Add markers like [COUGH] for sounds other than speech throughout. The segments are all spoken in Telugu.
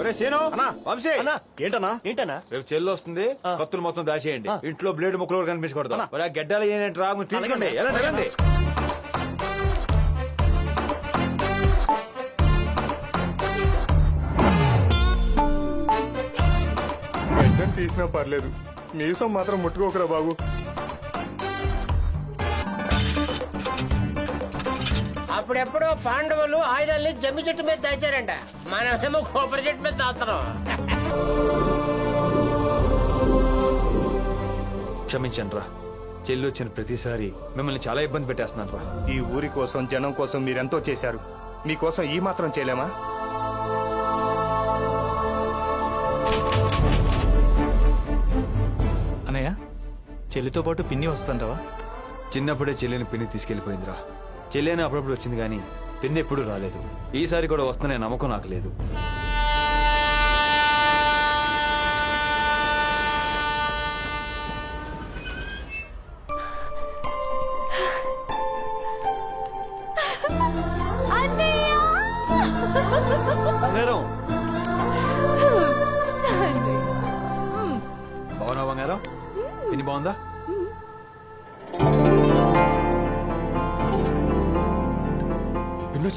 ఒరే సీను అన్నా. వంశీ. అన్నా. ఏంటన్నా? ఏంటన్నా? రేపు చెల్లి వస్తుంది కత్తులు మొత్తం దాచేయండి. ఇంట్లో బ్లేడ్ ముక్కలు కూడా కనిపించకూడదు. మరి ఆ గడ్డలు ఏంటంటే రాగు తీసుకోండి. వెళ్ళండి వెంటనే తీసినా పర్లేదు. మీసం మాత్రం ముట్టుకోకరా బాబు. అప్పుడెప్పుడో పాండవులు ఆయుధాల్ని జమ్మి చెట్టు మీద దాచారంట. మనమేమో కొబ్బరి చెట్టు మీద దాస్తున్నాం. క్షమించండి రా చెల్లి వచ్చిన ప్రతిసారి మిమ్మల్ని చాలా ఇబ్బంది పెట్టేస్తున్నాను రా ఈ ఊరి కోసం జనం కోసం మీరెంతో చేశారు? మీకోసం ఈ మాత్రం చేయలేమా? అన్నయ్య చెల్లితో పాటు పిన్ని వస్తుంటావా చిన్నప్పుడే చెల్లిని పిన్ని తీసుకెళ్ళిపోయిందిరా చెల్లిని అప్పుడప్పుడు వచ్చింది కానీ పిన్ని ఎప్పుడూ రాలేదు. ఈసారి కూడా వస్తుందనే నమ్మకం నాకు లేదు.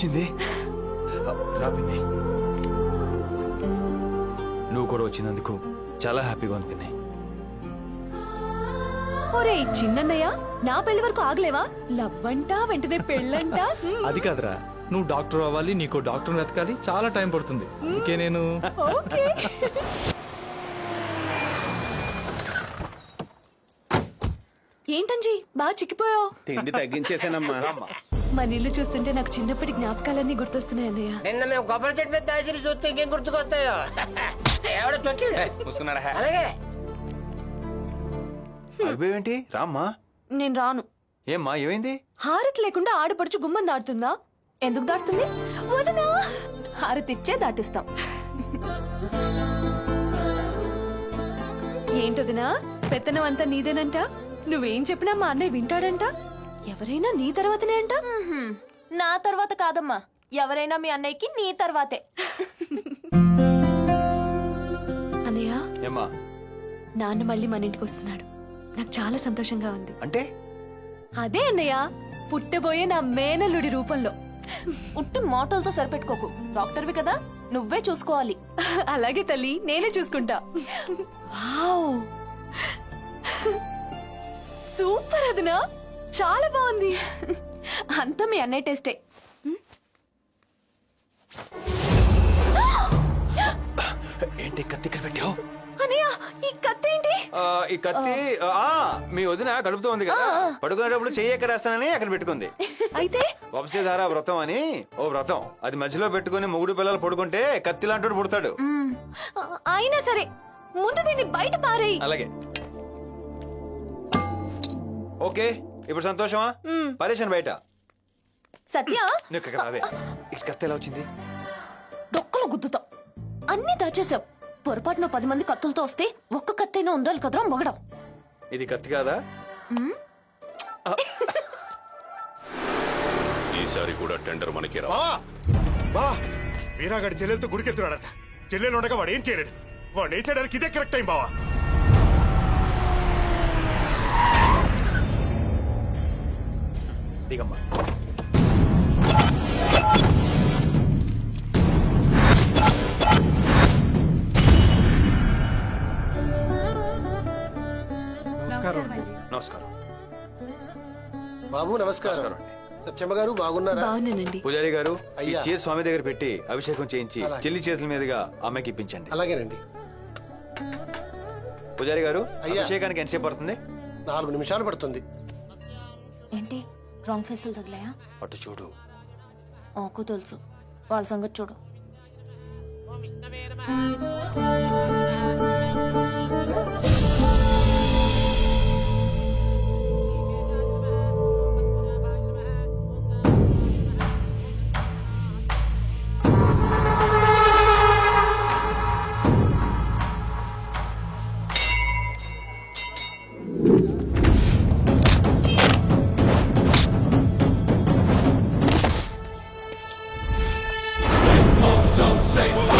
వచ్చింది? రా పిన్ని. నువ్వు కూడా వచ్చినందుకు చాలా హ్యాపీగా ఉంది పిన్ని. ఒరే చిన్నన్నయ్య నా పెళ్ళి వరకు ఆగలేవా? లవ్వంట వెంటనే పెళ్ళంట? అది కాదురా. నువ్వు డాక్టర్ అవ్వాలి నీకు డాక్టర్ వెతకాలి చాలా టైం పడుతుంది. అందుకే నేను? ఓకే. ఏంటంజీ బాగా చిక్కిపోయావు? తిండి తగ్గించేసానమ్మా. మన ఇల్లు చూస్తుంటే నాకు చిన్నప్పటి జ్ఞాపకాలన్నీ గుర్తొస్తున్నాయి అన్నయ్య నిన్న మేము కొబ్బరి చెట్టు మీద చూస్తే ఇంకేం గుర్తుకొస్తాయో? [LAUGHS] ఎవడో తొక్కాడు. చూసుకున్నాడా అలాగే. అయిపోయేంటి రామ్మా? నేను రాను. ఏమ్మా ఏమైంది? హారతి లేకుండా ఆడపడుచు గుమ్మం దాటుతుందా? ఎందుకు దాటుతుంది? వదనా! హారతి ఇచ్చే దాటిస్తాం. ఏంటొదినా పెత్తనం అంతా నీదేనంట? నువ్వేం చెప్పినా మా అన్నయ్య వింటాడంట? ఎవరైనా నీ తర్వాతనే అంట? నా తర్వాత కాదమ్మా. ఎవరైనా మీ అన్నయ్యకి నీ తర్వాతే. అన్నయ్య? ఏమ్మా? నాన్న మళ్ళీ మన ఇంటికి వస్తున్నాడు. నాకు చాలా సంతోషంగా ఉంది. అంటే? అదే అన్నయ్య పుట్టబోయే నా మేనల్లుడి రూపంలో. ఉట్టి మోటల్తో సరిపెట్టుకోకు. డాక్టర్వి కదా నువ్వే చూసుకోవాలి. అలాగే తల్లి నేనే చూసుకుంటా. వావ్! సూపర్ అదనా? చాలా బాగుంది. అంతా మీ అన్నయ్య టేస్టే. ఏంటి కత్తి ఇక్కడ పెట్టావు? ఈ కత్తి ఏంటి? ఆ, ఈ కత్తి ఆ. మీ వదిన కడుపుతో ఉంది కదా. పడుకునేటప్పుడు చెయ్యి ఎక్కడ వేస్తానని అక్కడ పెట్టుకుంది. అయితే? వంశధార వ్రతం అని ఓ వ్రతం. అది మధ్యలో పెట్టుకుని మొగుడు పిల్లలు పడుకుంటే కత్తి లాంటి పుడతాడు. ఆ, అయినా సరే ముందు దీన్ని బయట పారేయి. అలాగే. ఓకే. ఇప్పుడు సంతోషమా? పరేషన్ బయట. సత్య? నువ్వు ఇక్కడ రావే ఇక్కడ కత్తి ఎలా వచ్చింది? దొక్కలు గుద్దుతాం. అన్ని దాచేసావు పొరపాటున పది మంది కత్తులతో వస్తే ఒక్క కత్తైనా ఉండాలి కదరా మొగడం. ఇది కత్తి కాదా? ఈసారి కూడా టెండర్ మనకి రా బా! బా! వీరాగాడి చెల్లెలతో గుడికెత్తున్నాడట. చెల్లెలు ఉండగా వాడు ఏం చేయలేడు వాడు ఏం చేయడానికి ఇదే కరెక్ట్ టైం బావా? దిగమ్మా నమస్కారం బాబు నమస్కారం. సత్యమ్మ గారు బాగున్నారా? బాగున్నానండి. పూజారి గారు ఈ అయ్యా. స్వామి దగ్గర పెట్టి అభిషేకం చేయించి అలాగే. చెల్లి చేతుల మీదుగా అమ్మాయికి ఇప్పించండి. అలాగేనండి. పూజారి గారు అయ్యా. అభిషేకానికి ఎంతసేపు పడుతుంది? నాలుగు నిమిషాలు పడుతుంది. ఏంటి? రాంగ్ ఫేసులు తగిలాయా? అటు చూడు. నాకు తెలుసు. వాళ్ళ సంగతి చూడు. Say,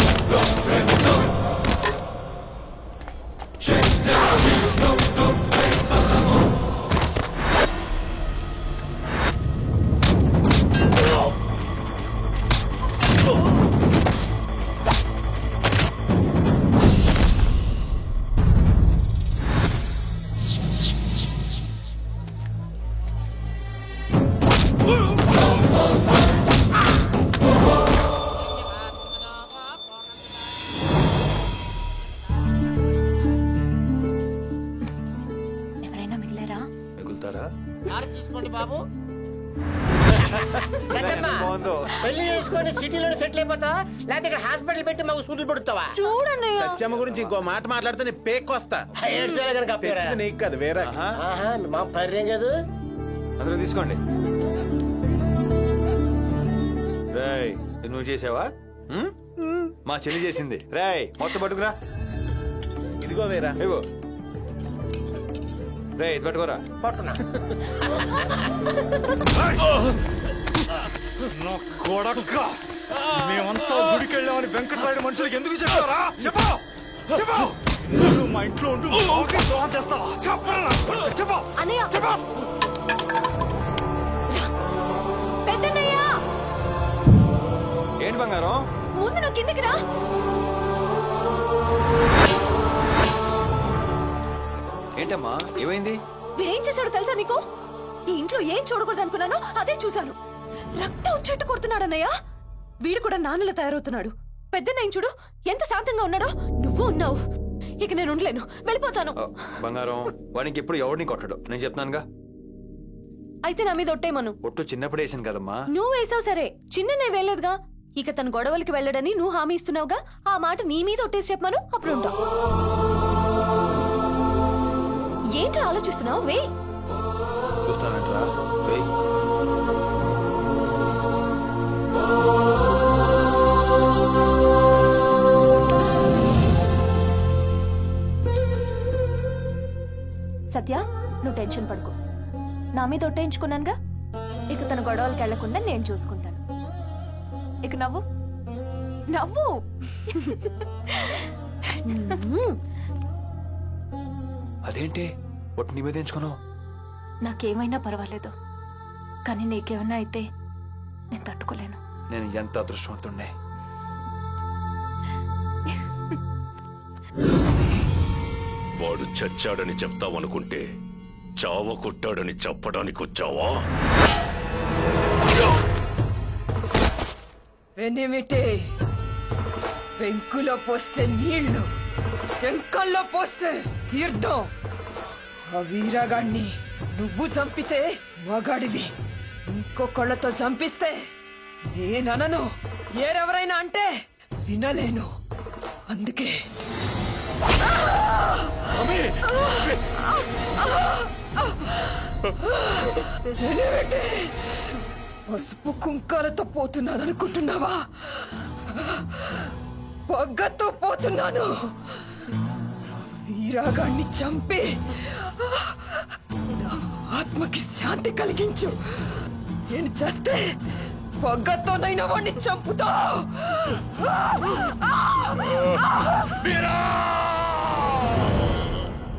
బాబు. [LAUGHS] పెళ్ళి చేసుకొని సిటీలో సెటిల్ అయిపోతావా లేకపోతే ఇక్కడ హాస్పిటల్ పెట్టి మాకు సూదులు పడుతావా? చూడన్నయ్య సత్యమ్మ గురించి ఇంకో మాట మాట్లాడితే నీ పేక్కొస్తా. ఏడ్చేలా కనుక నీకు కాదు వేరే. మా పర్యం కదా. అందరూ తీసుకోండి. రేయ్ నువ్వు చేసావా? మా చెల్లి చేసింది. రేయ్ మొత్తం పట్టుకురా. ఇదిగో వేరా. ఇవ్వు. రే ఇది పట్టుకోరా పట్టున్నా నా కొడక. మేమంతా గుడికి వెళ్ళామని వెంకటరాయుడు మనుషులకి ఎందుకు చెప్పారా? చెప్పు. చెప్పు. నువ్వు మా ఇంట్లో ఉండు ద్రోహం చేస్తావా? చెప్పరా. చెప్పు. చెప్పు. ఏంటి బంగారం? ముందు నువ్వు కిందకి రా. ఏంటమ్మా? ఏమైంది? వీడేం చేశాడో తెలుసా నీకు? ఈ ఇంట్లో ఏం చూడకూడదు అనుకున్నానో అదే చూశాను. రక్తం వచ్చేట్టు కొడుతున్నాడన్నయ్య. వీడు కూడా నాన్నలా తయారవుతున్నాడు. పెద్దన్నయ్య చూడు ఎంత శాంతంగా ఉన్నాడో నువ్వు ఉన్నావు. ఇక నేను ఉండలేను. వెళ్ళిపోతాను. బంగారం వానికి ఎప్పుడు ఎవరిని కొట్టడు. నేను చెప్తున్నానుగా? అయితే నా మీద ఒట్టేమను ఒట్టు చిన్నప్పుడు వేసాను కదమ్మా. నువ్వు వేసావు సరే. చిన్ననే వేయలేదుగా. ఇక తన గొడవలకి వెళ్ళడని నువ్వు హామీ ఇస్తున్నావుగా. ఆ మాట నీ మీద ఒట్టేసి చెప్పమను. అప్పుడు ఉంటా ఏంట్రా ఆలోచిస్తున్నావు? వే. చూస్తానంటరా? రేయ్ సత్య నువ్వు టెన్షన్ పడుకో. నా మీద ఒట్టేయించుకున్నానుగా? ఇక తన గొడవలకి వెళ్ళకుండా నేను చూసుకుంటాను. ఇక నవ్వు. నవ్వు. అదేంటి? ఒట్టు నీ మీద ఎంచుకున్నావు? నాకేమైనా పర్వాలేదు. కానీ నీకేమైనా అయితే నేను తట్టుకోలేను. నేను ఎంత అదృష్టవంతుండే వాడు చచ్చాడని చెప్తావనుకుంటే చావ కొట్టాడని చెప్పడానికి వచ్చావా వెనిమిటి. పెంకులో పోస్తే నీళ్ళు. శంకల్లో పోస్తే తీర్థం. ఆ వీరగాణ్ణి నువ్వు చంపితే మగాడివి. ఇంకొకళ్ళతో చంపిస్తే నేననను. ఏరెవరైనా అంటే వినలేను. అందుకే. పసుపు కుంకాలతో పోతున్నాను అనుకుంటున్నావా పగ్గతో పోతున్నాను. రాగాన్ని చంపి నా ఆత్మకి శాంతి కలిగించు నేను చేస్తే పగ్గతోనైనా వాడిని చంపుతా